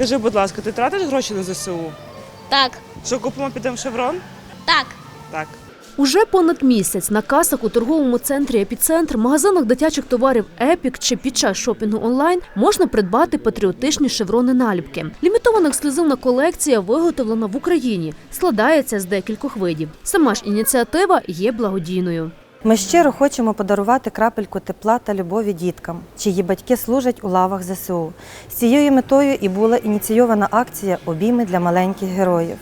Скажи, будь ласка, ти тратиш гроші на ЗСУ? Так, Що купимо, підемо в шеврон? так. Так. Уже понад місяць на касах у торговому центрі «Епіцентр», магазинах дитячих товарів «Епік» чи під час шопінгу онлайн можна придбати патріотичні шеврони наліпки. Лімітована ексклюзивна колекція виготовлена в Україні, складається з декількох видів. Сама ж ініціатива є благодійною. Ми щиро хочемо подарувати крапельку тепла та любові діткам, чиї батьки служать у лавах ЗСУ. З цією метою і була ініційована акція Обійми для маленьких героїв.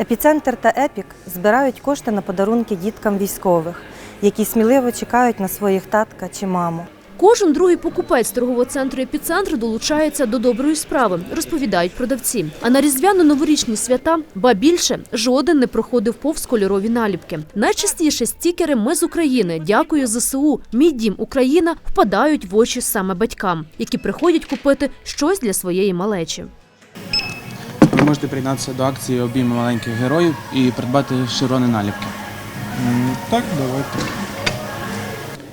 Епіцентр та Епік збирають кошти на подарунки діткам військових, які сміливо чекають на своїх татка чи маму. Кожен другий покупець торгового центру «Епіцентр» долучається до доброї справи, розповідають продавці. А на різдвяно-новорічні свята, ба більше, жоден не проходив повз кольорові наліпки. Найчастіше стікери «Ми з України», «Дякую ЗСУ», «Мій дім Україна» впадають в очі саме батькам, які приходять купити щось для своєї малечі. Ви можете приєднатися до акції обійми маленьких героїв і придбати широни наліпки. Так, давайте.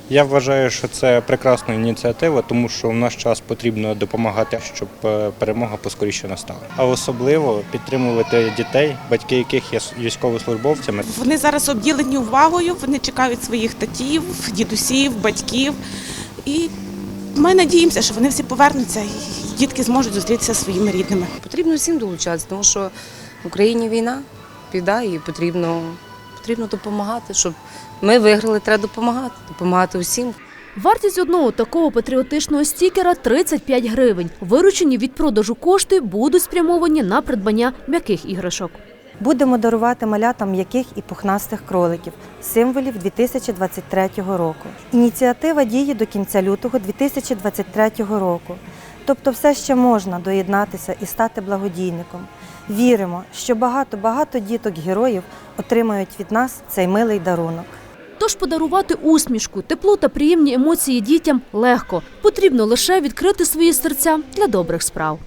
Я вважаю, що це прекрасна ініціатива, тому що в наш час потрібно допомагати, щоб е, перемога поскоріше настала. А особливо підтримувати дітей, батьки яких є військовослужбовцями. Вони зараз обділені увагою, вони чекають своїх татів, дідусів, батьків. І ми надіємося, що вони всі повернуться і дітки зможуть зустрітися зі своїми рідними. Потрібно всім долучатися, тому що в Україні війна, біда, і потрібно, потрібно допомагати. Щоб ми виграли, треба допомагати, допомагати усім. Вартість одного такого патріотичного стікера – 35 гривень. Виручені від продажу кошти будуть спрямовані на придбання м'яких іграшок. Будемо дарувати малятам м'яких і пухнастих кроликів, символів 2023 року. Ініціатива діє до кінця лютого 2023 року. Тобто все ще можна доєднатися і стати благодійником. Віримо, що багато-багато діток-героїв отримають від нас цей милий дарунок. Тож подарувати усмішку, тепло та приємні емоції дітям легко. Потрібно лише відкрити свої серця для добрих справ.